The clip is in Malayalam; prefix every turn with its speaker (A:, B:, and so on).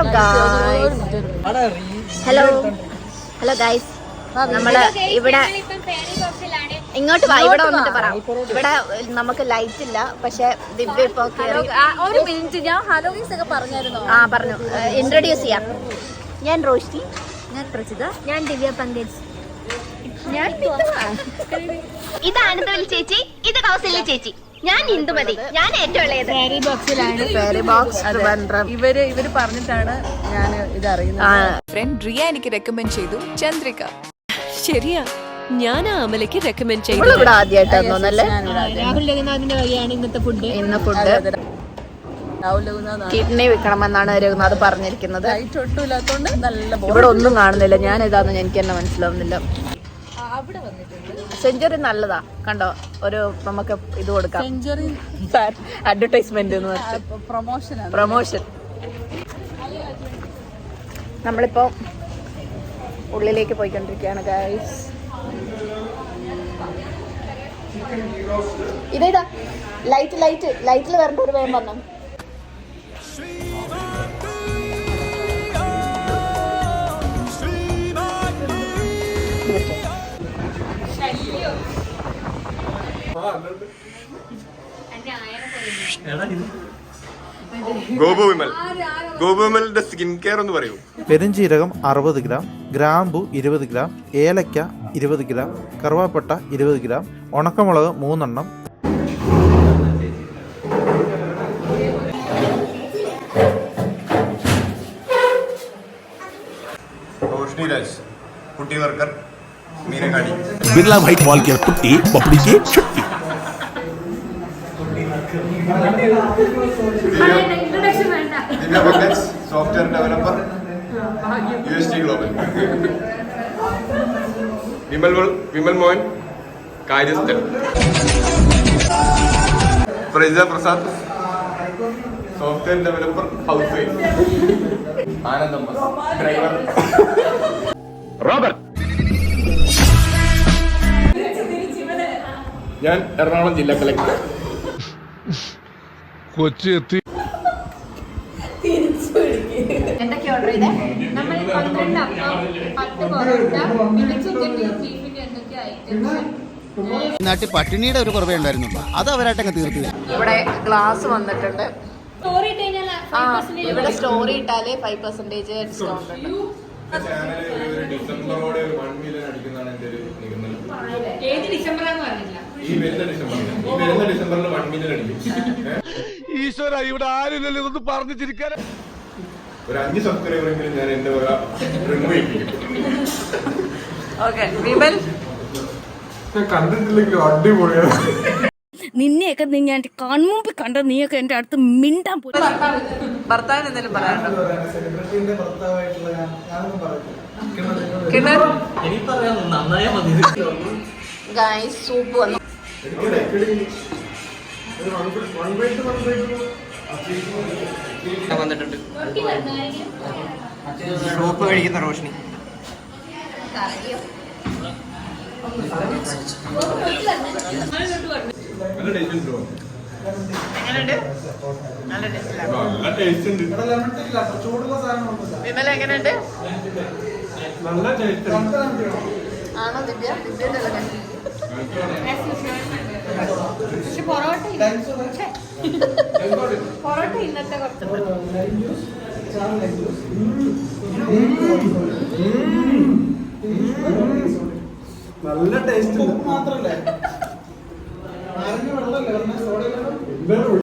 A: Hello guys hello hello guys നമ്മൾ ഇവിടെ ഇങ്ങോട്ട് വാ ഇവിടെ വന്നിട്ട് പറ. ഇവിടെ നമുക്ക് ലൈറ്റ് ഇല്ല പക്ഷെ ദിവ്യ ഇപ്പൊ കേറി.
B: ഒരു മിനിറ്റ് ഞാൻ ഹലോവീസ് ഒക്കെ പറഞ്ഞായിരുന്നോ?
A: ആ പറഞ്ഞു. ഇൻട്രൊഡ്യൂസ് ചെയ്യാം. ഞാൻ റോഷ്നി.
B: ഞാൻ പ്രചിത
A: ഞാൻ ദിവ്യ പങ്കജ് ഞാൻ ഇത് ആനന്ദവൽ ചേച്ചി. ഇത് കൗസല്യ ചേച്ചി. ഞാൻ ഇന്ദുമതി ഞാൻ ഏറ്റവും ഇളയത്.
B: ഫെയറി
A: ബോക്സ് ട്രിവാൻഡ്രം
B: ഇവർ ഇവർ പറഞ്ഞിട്ടാണ് ഞാൻ ഇത് അറിയുന്നത്
C: ഫ്രണ്ട് റിയ എനിക്ക് റെക്കമെൻഡ് ചെയ്തു ചന്ദ്രിക.
D: ശരിയാ. ഞാൻ ആ അമലയ്ക്ക് റെക്കമെൻഡ് ചെയ്തു.
A: ഇവിടെ ആദ്യമായിട്ടാണ് തോന്നല്ലേ
B: രാഹുൽ രഘുനാഥിന്റെ വഴിയാണ് ഇന്നത്തെ ഫുഡ്
A: ഇന്ന ഫുഡ് കിഡ്നി വിൽക്കണമെന്നാണ് രഘുനാഥ് പറഞ്ഞിരിക്കുന്നത്. ഇവിടെ ഒന്നും കാണുന്നില്ല. ഞാൻ ഇതാന്ന് എനിക്ക് തന്നെ മനസ്സിലാവുന്നില്ല.
B: അവിടെ വന്നിട്ടുണ്ട്.
A: സെഞ്ചുറി നല്ലതാ. കണ്ടോ? ഒരു നമുക്ക് ഇത് കൊടുക്കാം.
B: സെഞ്ചുറി
A: അഡ്വർടൈസ്മെന്റ്
B: പ്രൊമോഷൻ
A: പ്രൊമോഷൻ നമ്മളിപ്പോ ഉള്ളിലേക്ക് പോയിക്കൊണ്ടിരിക്കുകയാണ് ഗൈസ് ഇതേതാ? ലൈറ്റ് ലൈറ്റ് ലൈറ്റിൽ വരേണ്ട ഒരു വേഗം വന്നു
E: ഗോപു വിമൽ സ്കിൻ കെയർ എന്ന് പറയൂ.
F: പെരുംജീരകം അറുപത് ഗ്രാം ഗ്രാമ്പു ഇരുപത് ഗ്രാം ഏലക്ക ഇരുപത് ഗ്രാം കറുവാപ്പട്ട ഇരുപത് ഗ്രാം ഉണക്കമുളക് മൂന്നെണ്ണം.
E: കുട്ടി വർക്കർ
G: ബിർള വൈറ്റ് വാൾ കുട്ടി പപ്പടിക്ക് ചുട്ടി
E: Divya Pankaj software developer U S T Global Vimal Vimal Mohan കാര്യസ്ഥൻ. Prajitha Prasad software developer housewife. Anandamma driver Robert. ഞാൻ എറണാകുളം ജില്ലാ കളക്ടർ
A: എന്തൊക്കെയാ ഓർഡർ ചെയ്തേ?
B: നമ്മൾ പന്ത്രണ്ട് അപ്പം പത്ത് പൊറോട്ട പിന്നെ ചിക്കൻ ബീഫിന്റെ എന്തൊക്കെ ഐറ്റംസ്
H: നാട്ടിൽ പട്ടിണിയുടെ ഒരു കുറവേ ഉണ്ടായിരുന്നു അത് അവരായിട്ടങ്ങ് തീർത്തില്ല
A: ഇവിടെ ഗ്ലാസ് വന്നിട്ടുണ്ട്. ആ ഇവിടെ സ്റ്റോറി ഇട്ടാലേ ഫൈവ് പെർസെന്റേജ് ഡിസ്കൗണ്ട് ഉണ്ട്.
E: ഡിസംബറോടെ ഒരു വൺ മില്യൺ അടിക്കുന്നതാണ് എന്റെ ഒരു നിഗമനം.
B: ഏത് ഡിസംബറാന്ന് പറഞ്ഞില്ല
E: ഈ വരുന്ന ഡിസംബറിൽ. ഈ വരുന്ന ഡിസംബറിൽ വൺ മില്യൺ അടിക്കും
G: ഈശ്വര ഇവിടെ ആരില്ലല്ലോ ഇതൊന്നും പറഞ്ഞു ചിരിക്കാൻ
E: ഒരു അഞ്ച് സബ്സ്ക്രൈബറെങ്കിലും ഞാൻ എന്റെ വക റിമൂവ് ചെയ്യിപ്പിക്കും. കണ്ടിട്ടില്ലെങ്കിലും അടിപൊളിയാണ്.
D: നിന്നെയൊക്കെ നീ ഞാൻ കൺമുമ്പിൽ കണ്ട നീയൊക്കെ എന്റെ അടുത്ത് മിണ്ടാൻ പോലും
B: ഭർത്താവിന് എന്തെങ്കിലും പറയാനുണ്ടോ? ഗായ്സ്
A: ഗൈസ് സൂപ്പ് വന്നു
H: സോപ്പ് കഴിക്കുന്ന റോഷിനി.
A: വിമല എങ്ങനെയുണ്ട്? ആണോ ദിവ്യ? ദിവ്യ?
B: പക്ഷെ പൊറോട്ട പൊറോട്ട ഇന്നത്തെ കുറച്ച്.
F: നല്ല ടേസ്റ്റ് വെള്ളം വെള്ളമല്ലേ? സോഡ